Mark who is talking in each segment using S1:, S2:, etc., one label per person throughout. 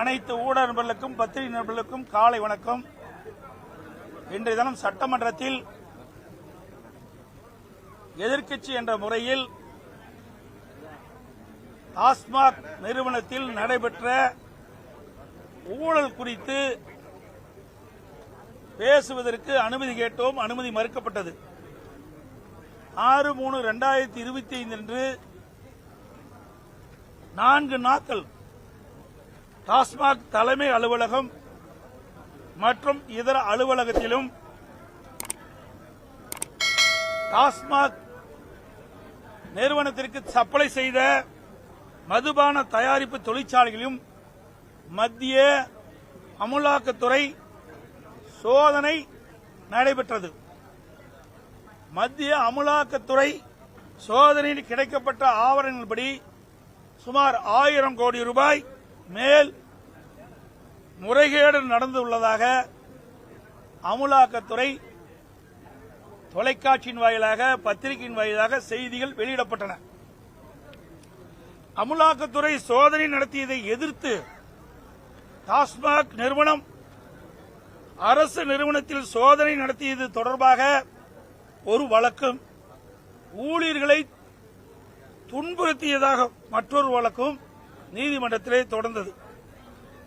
S1: அனைத்து ஊடக நண்பர்களுக்கும் பத்திரிகை நண்பர்களுக்கும் காலை வணக்கம். இன்றைய தினம் சட்டமன்றத்தில் எதிர்க்கட்சி என்ற முறையில் டாஸ்மாக் நிறுவனத்தில் நடைபெற்ற ஊழல் குறித்து பேசுவதற்கு அனுமதி கேட்டோம். அனுமதி மறுக்கப்பட்டது. ஆறு மூணு ரெண்டாயிரத்தி இருபத்தி ஐந்து அன்று நான்கு நாட்கள் டாஸ்மாக் தலைமை அலுவலகம் மற்றும் இதர அலுவலகத்திலும் டாஸ்மாக் நிறுவனத்திற்கு சப்ளை செய்த மதுபான தயாரிப்பு தொழிற்சாலைகளிலும் மத்திய அமுலாக்கத்துறை சோதனை நடைபெற்றது. மத்திய அமுலாக்கத்துறை சோதனையில் கிடைக்கப்பட்ட ஆவணங்களின்படி சுமார் ஆயிரம் கோடி ரூபாய் மேல் முறைகேடு நடந்துள்ளதாக அமுலாக்கத்துறை தொலைக்காட்சியின் வாயிலாக பத்திரிகையின் வாயிலாக செய்திகள் வெளியிடப்பட்டன. அமுலாக்கத்துறை சோதனை நடத்தியதை எதிர்த்து டாஸ்மாக் நிறுவனம் அரசு நிறுவனத்தில் சோதனை நடத்தியது தொடர்பாக ஒரு வழக்கும் ஊழியர்களை துன்புறுத்தியதாக மற்றொரு வழக்கும் நீதிமன்றத்திலே தொடர்ந்தது.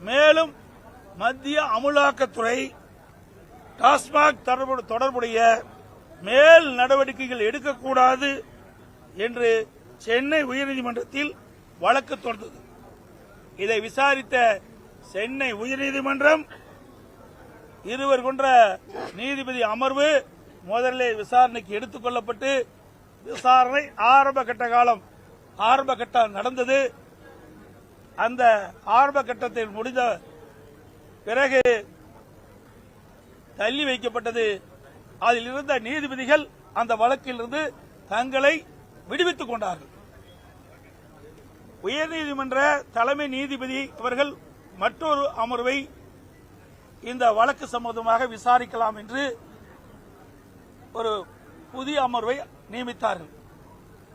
S1: மேலும் மத்திய அமுலாக்கத்துறை டாஸ்மாக் தொடர்பு- தொடர்புடைய மேல் நடவடிக்கைகள் எடுக்கக்கூடாது என்று சென்னை உயர்நீதிமன்றத்தில் வழக்கு தொடர்ந்தது இதை விசாரித்த சென்னை உயர்நீதிமன்றம் இருவர் கொன்ற நீதிபதி அமர்வு முதலில் விசாரணைக்கு எடுத்துக் கொள்ளப்பட்டு விசாரணை ஆரம்ப கட்ட காலம் ஆரம்ப கட்டம் நடந்தது. அந்த ஆரம்ப கட்டத்தில் முடிந்த பிறகு தள்ளி வைக்கப்பட்டது. அதில் இருந்த நீதிபதிகள் அந்த வழக்கிலிருந்து தங்களை விடுவித்துக் கொண்டார்கள். உயர்நீதிமன்ற தலைமை நீதிபதி அவர்கள் மற்றொரு அமர்வை இந்த வழக்கு சம்பந்தமாக விசாரிக்கலாம் என்று ஒரு புதிய அமர்வை நியமித்தார்கள்.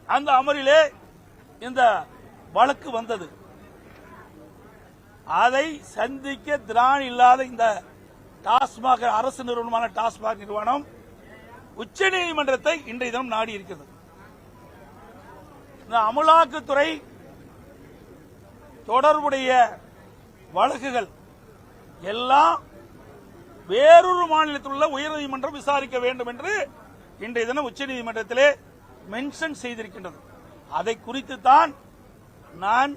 S1: அந்த அமரிலே இந்த வழக்கு வந்தது. அதை சந்திக்க திராணி இல்லாத இந்த டாஸ்மாக் அரசு நிறுவனமான டாஸ்மாக் நிறுவனம் உச்சநீதிமன்றத்தை இன்றைய தினம் நாடி இருக்கிறது. இந்த அமலாக்கத்துறை தொடர்புடைய வழக்குகள் எல்லாம் வேறொரு மாநிலத்தில் உள்ள உயர்நீதிமன்றம் விசாரிக்க வேண்டும் என்று இன்றைய தினம் உச்சநீதிமன்றத்திலே மென்ஷன் செய்திருக்கின்றது. அதை குறித்து தான் நான்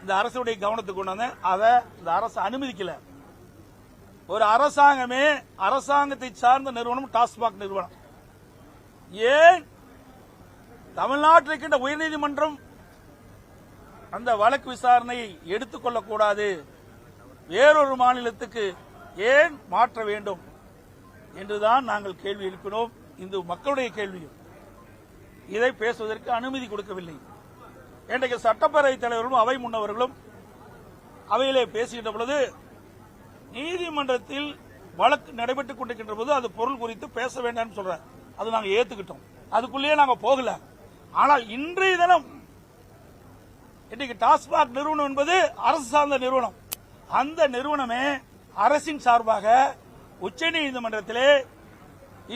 S1: இந்த அரசுடைய கவனத்துக்கு கொண்டு வந்தேன். அதை இந்த அரசு அனுமதிக்கல. ஒரு அரசாங்கமே அரசாங்கத்தை சார்ந்த நிறுவனம் டாஸ்மாக் நிறுவனம். ஏன் தமிழ்நாட்டில் இருக்கின்ற உயர்நீதிமன்றம் அந்த வழக்கு விசாரணையை எடுத்துக்கொள்ளக்கூடாது வேறொரு மாநிலத்துக்கு ஏன் மாற்ற வேண்டும் என்றுதான் நாங்கள் கேள்வி எழுப்பினோம். இந்த மக்களுடைய கேள்வியும். இதை பேசுவதற்கு அனுமதி கொடுக்கவில்லை. இன்றைக்கு சட்டப்பேரவைத் தலைவர்களும் அவை முன்னவர்களும் அவையிலே பேசுகின்ற பொழுது நீதிமன்றத்தில் வழக்கு நடைபெற்றுக் கொண்டிருக்கின்ற போது அது பொருள் குறித்து பேச வேண்டாம்னு சொல்ற அது நாங்க ஏத்துக்கிட்டோம். அதுக்குள்ளேயே நாங்க போகல. ஆனால் இன்றைய தினம் இன்னைக்கு டாஸ்மாக் நிறுவனம் என்பது அரசு சார்ந்த நிறுவனம். அந்த நிறுவனமே அரசின் சார்பாக உச்ச நீதிமன்றத்திலே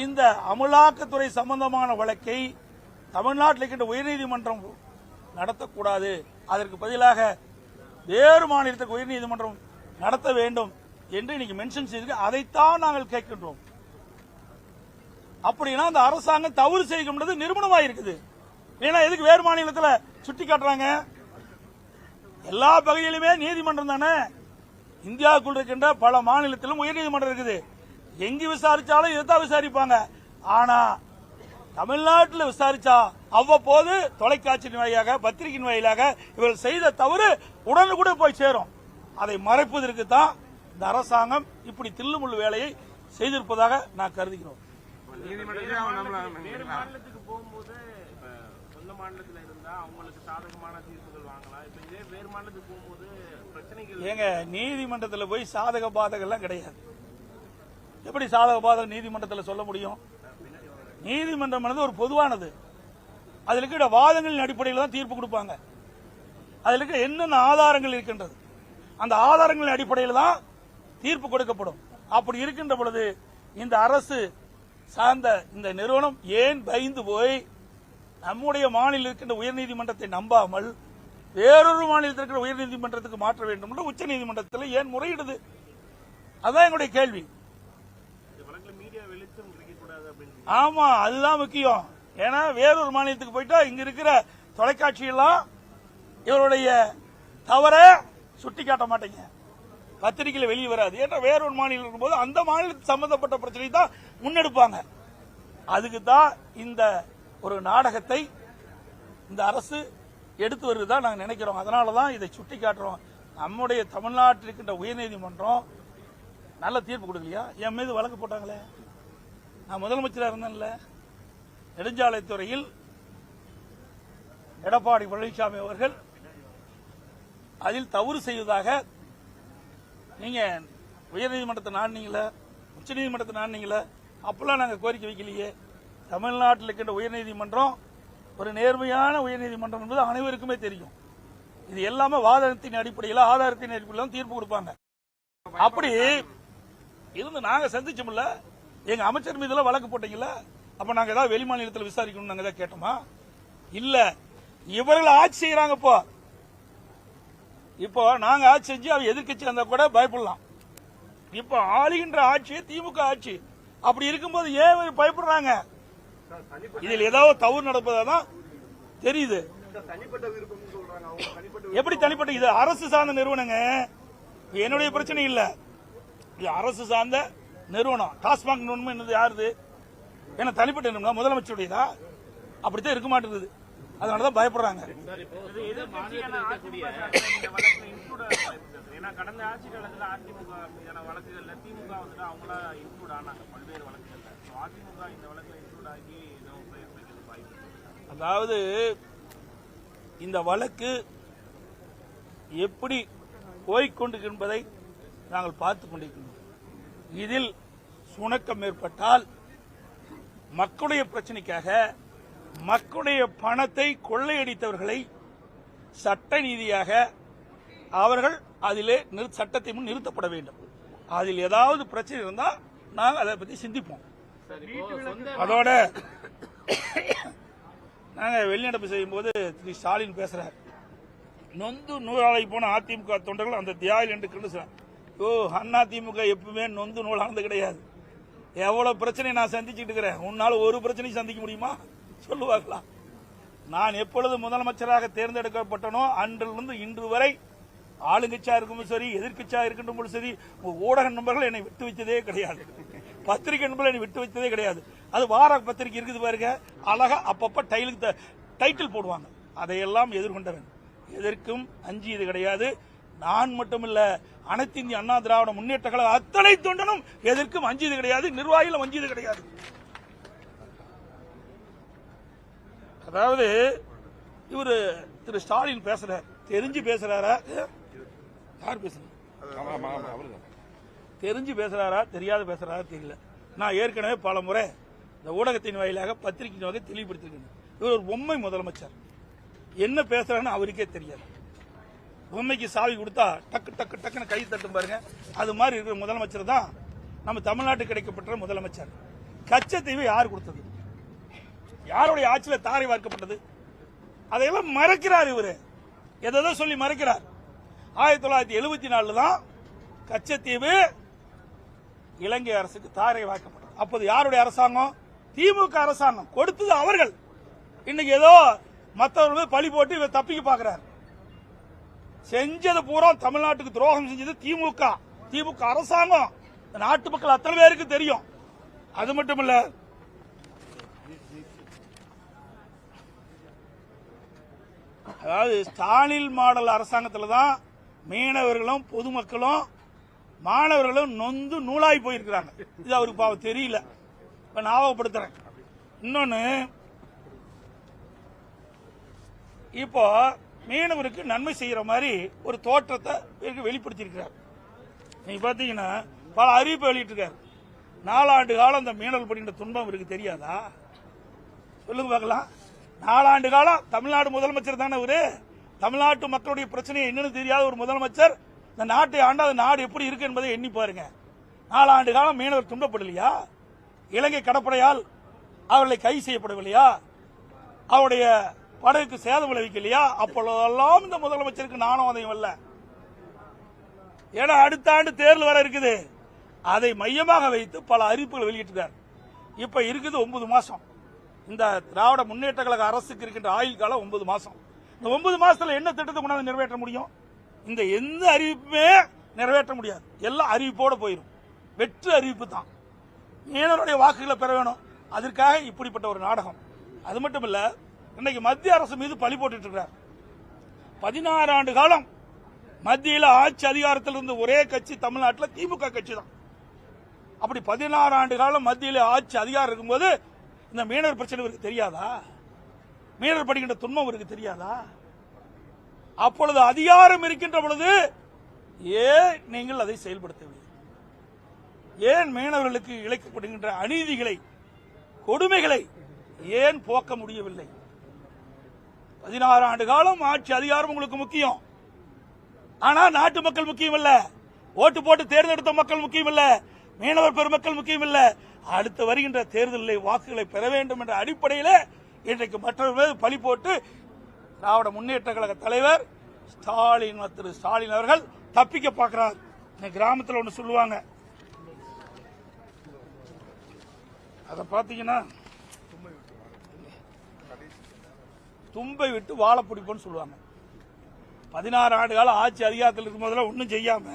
S1: இந்த அமலாக்கத்துறை சம்பந்தமான வழக்கை தமிழ்நாட்டில் இருக்கின்ற உயர்நீதிமன்றம் நடத்தக்கூடாது. அதற்கு பதிலாக வேறு மாநிலத்துக்கு உயர்நீதிமன்றம் நடத்த வேண்டும் என்று இன்னைக்கு மென்ஷன் செய்திருக்கு. அதைத்தான் நாங்கள் கேட்கின்றோம். அப்படின்னா அந்த அரசாங்கம் தவறு செய்கின்றது நிறுவனமாக இருக்குது ஏன்னா எதுக்கு வேறு மாநிலத்தில் சுட்டி காட்டுறாங்க? எல்லா பகுதியிலுமே நீதிமன்றம் தானே. இந்தியாவுக்குள் இருக்கின்ற பல மாநிலத்திலும் உயர்நீதிமன்றம் இருக்குது. எங்கு விசாரிச்சாலும் இதைத்தான் விசாரிப்பாங்க. ஆனா தமிழ்நாட்டில் விசாரிச்சா அவ்வப்போது தொலைக்காட்சியின் வாயிலாக பத்திரிகையின் வாயிலாக இவர்கள் செய்த தவறு உடனுக்குடன் போய் சேரும். அதை மறைப்பதற்கு தான் இந்த அரசாங்கம் இப்படி தில்லுமுள்ளு வேலையை செய்திருப்பதாக நான் கருதுகிறோம். ஏங்க நீதிமன்றத்தில் போய் சாதக பாதகம் எல்லாம் கிடையாது. எப்படி சாதக பாதகம் நீதிமன்றத்தில் சொல்ல முடியும்? நீதிமன்றம் என்பது ஒரு பொதுவானது. அதில் இருக்கிற வாதங்களின் அடிப்படையில் தான் தீர்ப்பு கொடுப்பாங்க. அதில் இருக்க என்னென்ன ஆதாரங்கள் இருக்கின்றது? அந்த ஆதாரங்களின் அடிப்படையில் தான் தீர்ப்பு கொடுக்கப்படும். அப்படி இருக்கின்ற பொழுது இந்த அரசு சார்ந்த இந்த நிறுவனம் ஏன் பயந்து போய் நம்முடைய மாநிலம் இருக்கின்ற உயர்நீதிமன்றத்தை நம்பாமல் வேறொரு மாநிலத்தில் இருக்கிற உயர்நீதிமன்றத்துக்கு மாற்ற வேண்டும் என்று உச்சநீதிமன்றத்தில் ஏன் முறையிடுது? அதுதான் எங்களுடைய கேள்வி
S2: இந்த வழக்குல மீடியா வெளிச்சம் கிடைக்கக்கூடாது அப்படின்னு
S1: ஆமா அதுதான் முக்கியம். ஏன்னா வேறொரு மாநிலத்துக்கு போயிட்டா இங்க இருக்கிற தொலைக்காட்சி எல்லாம் இவருடைய தவற சுட்டி காட்ட மாட்டீங்க. பத்திரிகையில வெளியே வராது. ஏன்னா வேறொரு மாநிலம் இருக்கும்போது அந்த மாநிலத்துக்கு சம்பந்தப்பட்ட பிரச்சனை தான் முன்னெடுப்பாங்க. அதுக்கு தான் இந்த ஒரு நாடகத்தை இந்த அரசு எடுத்து வருவதா நாங்க நினைக்கிறோம். அதனால தான் இதை சுட்டி காட்டுறோம். நம்முடைய தமிழ்நாட்டில் இருக்கின்ற உயர்நீதிமன்றம் நல்ல தீர்ப்பு கொடுக்கலையா? என் மீது வழக்கு போட்டாங்களே? நான் முதலமைச்சராக இருந்தேன்ல. நெடுஞ்சாலைத்துறையில் எடப்பாடி பழனிசாமி அவர்கள் அதில் தவறு செய்வதாக நீங்க உயர்நீதிமன்றத்தை நாடினீங்கள உச்சநீதிமன்றத்தை நாடினீங்கள அப்பெல்லாம் நாங்கள் கோரிக்கை வைக்கலையே. தமிழ்நாட்டில் இருக்கின்ற உயர்நீதிமன்றம் ஒரு நேர்மையான உயர்நீதிமன்றம் என்பது அனைவருக்குமே தெரியும். இது எல்லாமே வாதத்தின் அடிப்படையில் ஆதாரத்தின் அடிப்படையில் தான் தீர்ப்பு கொடுப்பாங்க. அப்படி இருந்து நாங்க சந்திச்சோம்ல எங்க அமைச்சர் மீதெல்லாம் வழக்கு போட்டீங்கல்ல? அப்ப நாங்க ஏதாவது வெளி மாநிலத்தில் விசாரிக்கணும் நாங்க ஏதாவது கேட்டோமா? இல்ல. இவர்கள் ஆட்சி செய்யறாங்க இப்போ. இப்போ நாங்க ஆட்சி செஞ்சு அவ எதிர்கட்சி இருந்தா கூட பயப்படலாம். இப்போ ஆளுகின்ற ஆட்சி திமுக ஆட்சி. அப்படி இருக்கும்போது ஏன் பயப்படுறாங்க? இதில் ஏதாவது தவறு நடப்பதா தான் தெரியுது.
S3: தனிப்பட்ட
S1: எப்படி தனிப்பட்ட இது? அரசு சார்ந்த நிறுவனங்க. இது என்னுடைய பிரச்சனை இல்ல. இது அரசு சார்ந்த நிறுவனம். டாஸ்மாக் நிறுவனம் என்னது யாருது? ஏன்னா தனிப்பட்ட நிறுவனம் முதலமைச்சருடையதா? அப்படித்தான் இருக்க மாட்டேங்குது. அதனாலதான் பயப்படுறாங்க.
S2: இந்த கடந்த ஆட்சி காலத்துல அதிமுக மீதான வழக்குகள்ல திமுக வந்துட்டு அவங்களா இன்க்ளூட் ஆனாங்க பல்வேறு வழக்குகள்ல அதிமுக இந்த வழக்குல இன்க்ளூட் ஆகி
S1: அதாவது இந்த வழக்கு எப்படி போய்கொண்டு என்பதை நாங்கள் பார்த்துக் கொண்டிருக்கிறோம் இதில் சுணக்கம் ஏற்பட்டால் மக்களுடைய பிரச்சனைக்காக மக்களுடைய பணத்தை கொள்ளையடித்தவர்களை சட்ட ரீதியாக அவர்கள் அதிலே நிறு- சட்டத்தை முன் நிறுத்தப்பட வேண்டும். அதில் ஏதாவது பிரச்சனை இருந்தால் நாங்கள் அதை பற்றி சிந்திப்போம். அதோட நாங்க வெளிநடப்பு செய்யும் போது திரு ஸ்டாலின் பேசுறார். நொந்து நூலாளை போன அதிமுக தொண்டர்கள் அந்த தியாகில் என்று கண்டு ஓ அண்ணா திமுக எப்பவுமே நொந்து நூலானது கிடையாது. எவ்வளவு பிரச்சனை நான் சந்திச்சுட்டு இருக்கிறேன்? உன்னால ஒரு பிரச்சனையும் சந்திக்க முடியுமா? சொல்லுவாங்களா நான் எப்பொழுது முதலமைச்சராக தேர்ந்தெடுக்கப்பட்டனோ அன்றிலிருந்து இன்று வரை ஆளுங்கட்சியா இருக்கும் சரி எதிர்கட்சியா இருக்கின்ற சரி ஊடக நண்பர்கள் என்னை விட்டு வைத்ததே கிடையாது. பத்திரிகை நண்பர்கள் என்னை விட்டு வைத்ததே கிடையாது. அது வார பத்திரிகை இருக்குது பாருங்க. அழகா அப்பப்ப டைலுக்கு டைட்டில் போடுவாங்க. அதையெல்லாம் எதிர்கொண்டவன். எதற்கும் அஞ்சியது கிடையாது. நான் மட்டுமல்ல அனைத்து இந்திய அண்ணா திராவிட முன்னேற்ற கழக அத்தனை தொண்டனும் எதற்கும் வஞ்சியது கிடையாது நிர்வாகிகளும் வஞ்சியது கிடையாது. அதாவது இவரு திரு ஸ்டாலின் பேசுறார் தெரிஞ்சு பேசுறாரா? யார் பேசுறாரு தெரிஞ்சு பேசுறாரா? தெரியாத பேசுறாரா? தெரியல. நான் ஏற்கனவே பல முறை இந்த ஊடகத்தின் வாயிலாக பத்திரிகையின் வகை தெளிவுபடுத்திருக்கேன் இவர் ஒரு பொம்மை முதலமைச்சர். என்ன பேசுறான்னு அவருக்கே தெரியாது. பொம்மைக்கு சாவி கொடுத்தா டக்கு டக்கு டக்குன்னு கை தட்டும் பாருங்க. அது மாதிரி இருக்கிற முதலமைச்சர் தான் நம்ம தமிழ்நாட்டுக்கு கிடைக்கப்பட்ட முதலமைச்சர். கச்சத்தீவு யார் கொடுத்தது? யாருடைய ஆட்சியில் தாரை வார்க்கப்பட்டது? அதையெல்லாம் மறக்கிறார் இவரு. எதை சொல்லி மறக்கிறார். ஆயிரத்தி தொள்ளாயிரத்தி எழுபத்தி நாலுல தான் கச்சத்தீவு இலங்கை அரசுக்கு தாரை வாக்கப்பட்டது அப்போது யாருடைய அரசாங்கம்? திமுக அரசாங்கம். கொடுத்தது அவர்கள். இன்னைக்கு ஏதோ மற்றவர்கள் பழி போட்டு இவர் தப்பிக்க பார்க்கிறார். செஞ்சது பூரா தமிழ்நாட்டுக்கு துரோகம் செஞ்சது திமுக. திமுக அரசாங்கம். நாட்டு மக்கள் அத்தனை பேருக்கு தெரியும். அது மட்டும் இல்ல அதாவது ஸ்டாலின் மாடல் அரசாங்கத்தில் தான் மீனவர்களும் பொதுமக்களும் மாணவர்களும் நொந்து நூலாய் போயிருக்கிறாங்க. இது அவருக்கு பாவம் தெரியல. இப்ப ஞாபகப்படுத்துறேன். இன்னொன்னு இப்போ மீனவருக்கு நன்மை செய்யற மாதிரி ஒரு தோற்றத்தை வெளிப்படுத்தியிருக்கிறார். நீங்க பாத்தீங்கன்னா பல அறிவிப்பை வெளியிட்டிருக்காரு. நாலாண்டு காலம் அந்த மீனவர் படுகின்ற துன்பம் இவருக்கு தெரியாதா? சொல்லுங்க பார்க்கலாம். நாலாண்டு காலம் தமிழ்நாடு முதலமைச்சர் தானே இவரு? தமிழ்நாட்டு மக்களுடைய பிரச்சனை என்னன்னு தெரியாத ஒரு முதலமைச்சர் இந்த நாட்டை ஆண்டாத நாடு எப்படி இருக்கு என்பதை எண்ணி பாருங்க. நாலாண்டு காலம் மீனவர் துன்பப்படலையா? இலங்கை கடற்படையால் அவர்களை கைது செய்யப்படவில்லையா? அவருடைய படகுக்கு சேதம் விளைவிக்கலையா அப்பொழுதெல்லாம் இந்த முதலமைச்சருக்கு நானும் அதையும் அல்ல. ஏன்னா அடுத்த ஆண்டு தேர்தல் வர இருக்குது. அதை மையமாக வைத்து பல அறிவிப்புகள் வெளியிட்டிருக்கார். இப்ப இருக்குது ஒன்பது மாசம். இந்த திராவிட முன்னேற்ற கழக அரசுக்கு இருக்கின்ற ஆயுள் காலம் ஒன்பது மாசம். இந்த ஒன்பது மாசத்துல என்ன திட்டத்தை கொண்டாந்து நிறைவேற்ற முடியும்? இந்த எந்த அறிவிப்புமே நிறைவேற்ற முடியாது. எல்லாம் அறிவிப்போட போயிடும் வெற்று அறிவிப்பு தான். மீனவருடைய வாக்குகளை பெற வேணும். அதற்காக இப்படிப்பட்ட ஒரு நாடகம். அது மட்டும் இல்லை இன்னைக்கு மத்திய அரசு மீது பழி போட்டுட்டு இருக்கிறார் பதினாறு ஆண்டு காலம் மத்தியில் ஆட்சி அதிகாரத்தில் இருந்த ஒரே கட்சி தமிழ்நாட்டில் திமுக கட்சி தான் அப்படி பதினாறு ஆண்டு காலம் மத்தியில் ஆட்சி அதிகாரம் இருக்கும்போது இந்த மீனவர் பிரச்சனை இவருக்கு தெரியாதா? மீனவர் படுகின்ற துன்பம் இவருக்கு தெரியாதா? அப்பொழுது அதிகாரம் இருக்கின்ற பொழுது ஏன் நீங்கள் அதை செயல்படுத்தவில்லை? ஏன் மீனவர்களுக்கு இழைக்கப்படுகின்ற அநீதிகளை கொடுமைகளை ஏன் போக்க முடியவில்லை? பதினாறு ஆண்டு காலம் ஆட்சி அதிகாரம் உங்களுக்கு முக்கியம். ஆனா நாட்டு மக்கள் முக்கியம் இல்ல ஓட்டு போட்டு தேர்ந்தெடுத்த மக்கள் முக்கியம் இல்ல மீனவர் பெருமக்கள் முக்கியம் இல்ல அடுத்து வருகின்ற தேர்தலில் வாக்குகளை பெற வேண்டும் என்ற அடிப்படையில் இன்றைக்கு மற்றவர்கள் பழி போட்டு திராவிட முன்னேற்ற கழக தலைவர் ஸ்டாலின் திரு ஸ்டாலின் அவர்கள் தப்பிக்க பார்க்கிறார். இந்த கிராமத்தில் ஒன்று சொல்லுவாங்க. அதை பார்த்தீங்கன்னா தும்பை விட்டு வாழை பிடிப்போன்னு சொல்லுவாங்க. பதினாறு ஆண்டு கால ஆட்சி அதிகாரத்தில் இருக்கும் போதெல்லாம் ஒன்றும் செய்யாம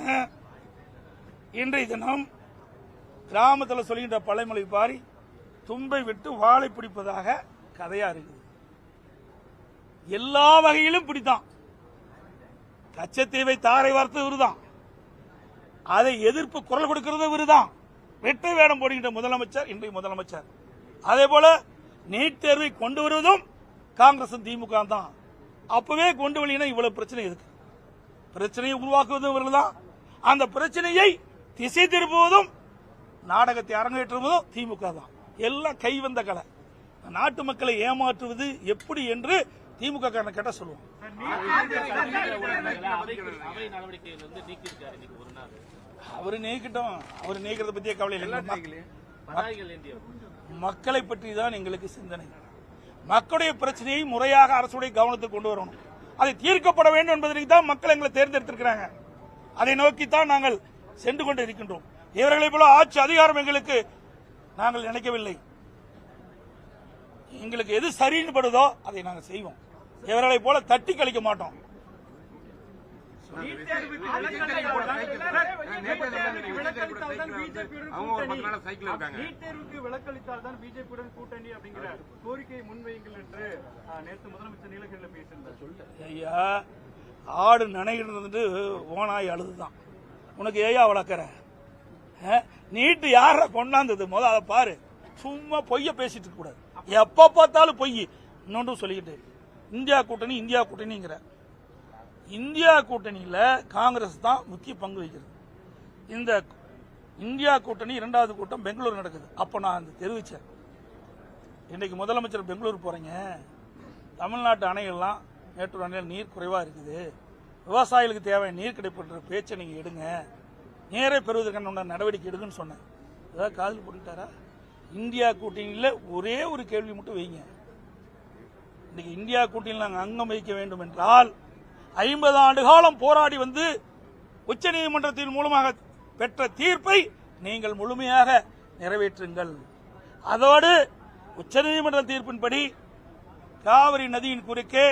S1: இன்றைய தினம் கிராமத்தில் சொல்கின்ற பழைமொழி பாரி தும்பை விட்டு வாழை பிடிப்பதாக கதையா இருக்குது. எல்லா வகையிலும் பிடித்தான் கச்சத்தீவை தாரை வார்த்தை இவருதான் அதை எதிர்ப்பு குரல் கொடுக்கிறது இவருதான் வெட்டை வேடம் போடுகின்ற முதலமைச்சர் இன்றைய முதலமைச்சர். அதே போல நீட் தேர்வை கொண்டு வருவதும் காங்கிரசும் திமுக தான். அப்பவே கொண்டு வழியினா இவ்வளவு பிரச்சனை எதுக்கு? பிரச்சனையை உருவாக்குவதும் இவர்கள் தான். அந்த பிரச்சனையை திசை திருப்புவதும் நாடகத்தை அரங்கேற்றுவதும் திமுக தான். எல்லாம் கைவந்த கலை. நாட்டு மக்களை ஏமாற்றுவது எப்படி என்று திமுக காரனை கேட்ட சொல்லுவோம் அவரு நீக்கிட்டோம். அவர் நீக்கிறத பத்தியே கவலை இல்லை மக்களை பற்றி தான் எங்களுக்கு சிந்தனை. மக்களுடைய பிரச்சனையை முறையாக அரசுடைய கவனத்துக்கு கொண்டு வரணும். அதை தீர்க்கப்பட வேண்டும் என்பதற்கு தான் மக்கள் எங்களை தேர்ந்தெடுத்திருக்கிறாங்க. அதை நோக்கித்தான் நாங்கள் சென்று கொண்டு இருக்கின்றோம் இவர்களை போல ஆட்சி அதிகாரம் எங்களுக்கு நாங்கள் நினைக்கவில்லை. எங்களுக்கு எது சரின்னு படுதோ அதை நாங்கள் செய்வோம். இவர்களை போல தட்டி கழிக்க மாட்டோம்.
S4: நீட் தேர்வுக்கு விலக்களித்தால் தான் பிஜேபியுடன் கூட்டணி அப்படிங்கிற கோரிக்கையை முன்வையுங்கள் என்று நேற்று முதலமைச்சர் நீலகிரியில் பேசியிருந்தார்
S1: ஐயா ஆடு நினைக்கிறது ஓனாய் அழுதுதான் உனக்கு ஏயா வளர்க்குற நீட்டு யார கொண்டாந்தது முத அதை பாரு சும்மா பொய்ய பேசிட்டு இருக்க கூடாது எப்ப பார்த்தாலும் பொய் இன்னொன்றும் சொல்லிக்கிட்டு இந்தியா கூட்டணி இந்தியா கூட்டணிங்கிற இந்தியா கூட்டணியில் காங்கிரஸ் தான் முக்கிய பங்கு வகிக்கிறது. இந்த இந்தியா கூட்டணி இரண்டாவது கூட்டம் பெங்களூர் நடக்குது. அப்போ நான் அந்த தெரிவித்தேன் இன்னைக்கு முதலமைச்சர் பெங்களூர் போகிறீங்க தமிழ்நாட்டு அணைகள்லாம் மேட்டூர் அணையில் நீர் குறைவாக இருக்குது. விவசாயிகளுக்கு தேவை நீர் கிடைப்புன்ற பேச்சை நீங்கள் எடுங்க. நேரே பெறுவதற்கான உண்டான நடவடிக்கை எடுங்கன்னு சொன்னேன். ஏதாவது காதல் போட்டுட்டாரா இந்தியா கூட்டணியில் ஒரே ஒரு கேள்வி மட்டும் வைங்க. இன்றைக்கி இந்தியா கூட்டணியில் நாங்கள் அங்கம் வகிக்க வேண்டும் என்றால் ஐம்பது ஆண்டு காலம் போராடி வந்து உச்சநீதிமன்றத்தின் மூலமாக பெற்ற தீர்ப்பை நீங்கள் முழுமையாக நிறைவேற்றுங்கள். அதோடு உச்சநீதிமன்ற தீர்ப்பின்படி காவிரி நதியின் குறுக்கே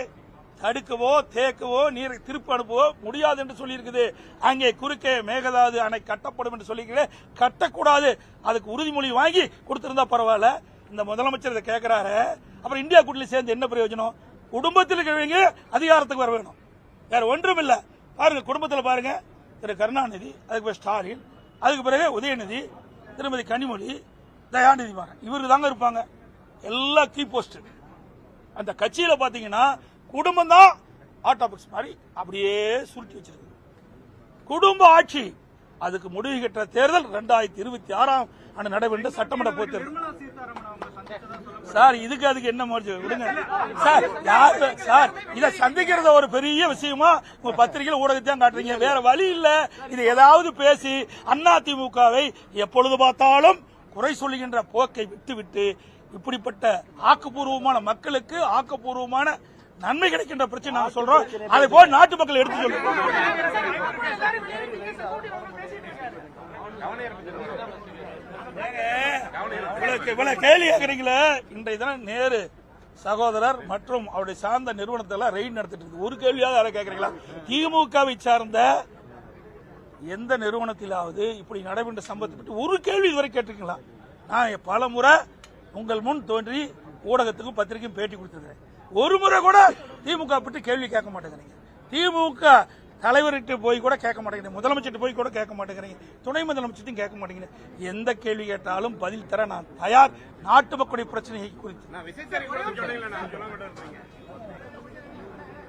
S1: தடுக்கவோ தேக்கவோ நீரை திருப்பி அனுப்பவோ முடியாது என்று சொல்லியிருக்குது. அங்கே குறுக்கே மேகதாது அணை கட்டப்படும் என்று சொல்லியிருக்கிறேன் கட்டக்கூடாது. அதுக்கு உறுதிமொழி வாங்கி கொடுத்திருந்தா பரவாயில்ல. இந்த முதலமைச்சர் இதை கேட்கிறாரு. அப்புறம் இந்தியா கூட்டணி சேர்ந்து என்ன பிரயோஜனம்? குடும்பத்தில் இருக்கிறவங்க அதிகாரத்துக்கு வர வேணும். வேற ஒன்றும் இல்லை பாருங்க குடும்பத்தில் பாருங்க. திரு கருணாநிதி அதுக்கு பிறகு ஸ்டாலின் அதுக்கு பிறகு உதயநிதி திருமதி கனிமொழி தயாநிதி மாறன் இவருக்கு தாங்க இருப்பாங்க. எல்லா கீ போஸ்ட் அந்த கட்சியில பாத்தீங்கன்னா குடும்பம் தான் ஆட்டோபிக்ஸ் மாதிரி அப்படியே சுருட்டி வச்சிருக்கு. குடும்ப ஆட்சி அதுக்கு முடிவு கட்ட தேர்தல் ரெண்டாயிரத்தி இருபத்தி ஆறாம் ஆண்டு நடைபெற்ற சட்டமன்ற பொதுத் சார் இதுக்கு அதுக்கு என்ன மோர்ச்சி? விடுங்க. சார் யார் சார் இதை சந்திக்கிறத ஒரு பெரிய விஷயமா உங்க பத்திரிகையில் ஊடகத்தான் காட்டுறீங்க. வேற வழி இல்ல. இது ஏதாவது பேசி அண்ணா திமுகவை எப்பொழுது பார்த்தாலும் குறை சொல்லுகின்ற போக்கை விட்டுவிட்டு இப்படிப்பட்ட ஆக்கப்பூர்வமான மக்களுக்கு ஆக்கப்பூர்வமான நன்மை கிடைக்கின்ற பிரச்சனை நான் சொல்றோம். அதை போய் நாட்டு மக்கள் எடுத்து சொல்லுங்க இவ்வளவு கேள்வி கேக்குறீங்களே? இன்றைய தினம் நேரு சகோதரர் மற்றும் அவருடைய சார்ந்த நிறுவனத்தை எல்லாம் ரெய்ட் நடத்திட்டு இருக்கு ஒரு கேள்வியாவது யாரை கேட்கறீங்களா திமுகவை சார்ந்த எந்த நிறுவனத்திலாவது இப்படி நடைபெற்ற சம்பவத்தை பற்றி ஒரு கேள்வி இதுவரை கேட்டிருக்கீங்களா? நான் பல முறை உங்கள் முன் தோன்றி ஊடகத்துக்கும் பத்திரிகையும் பேட்டி கொடுத்துருக்கேன் ஒரு முறை கூட திமுக பற்றி கேள்வி கேட்க மாட்டேங்கிறீங்க. திமுக தலைவர்கிட்ட போய் கூட கேட்க மாட்டேங்கிறீங்க முதலமைச்சர்கிட்ட போய் கூட கேட்க மாட்டேங்கிறீங்க துணை முதலமைச்சர்ட்டும் கேட்க மாட்டேங்கிறீங்க எந்த கேள்வி கேட்டாலும் பதில் தர நான் தயார். நாட்டு மக்களுடைய பிரச்சனையை குறித்து.